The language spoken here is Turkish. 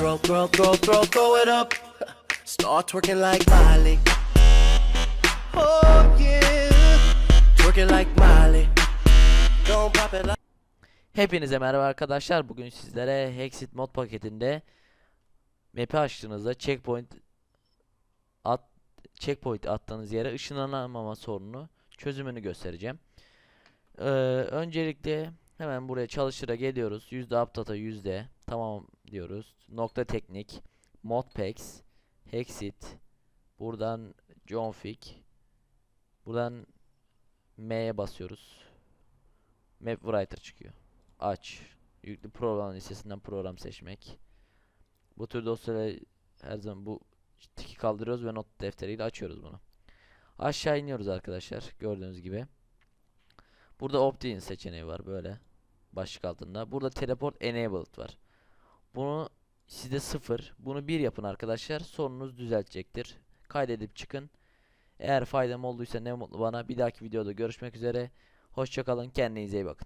Throw, throw, throw, throw, throw it up. Start twerking like Miley. Oh yeah. Twerking like Miley. Don't pop it like. Hepinize merhaba arkadaşlar. Bugün sizlere Hexit mod paketinde map'i açtığınızda checkpoint at checkpoint attığınız yere ışınlanamama sorunu çözümünü göstereceğim. Ee, öncelikle hemen buraya çalışıra geliyoruz. Yüzde updata yüzde tamam diyoruz. Nokta teknik modpacks Hexit buradan Johnfig buradan M'ye basıyoruz. Map Writer çıkıyor aç. Yüklü program listesinden program seçmek. Bu tür dosyaları her zaman bu tiki kaldırıyoruz ve not defteriyle açıyoruz bunu. Aşağı iniyoruz arkadaşlar gördüğünüz gibi. Burada opt-in seçeneği var böyle başlık altında. Burada teleport enabled var. Bunu sizde sıfır, bunu bir yapın arkadaşlar. Sorununuz düzeltecektir. Kaydedip çıkın. Eğer faydam olduysa ne mutlu bana. Bir dahaki videoda görüşmek üzere. Hoşçakalın. Kendinize iyi bakın.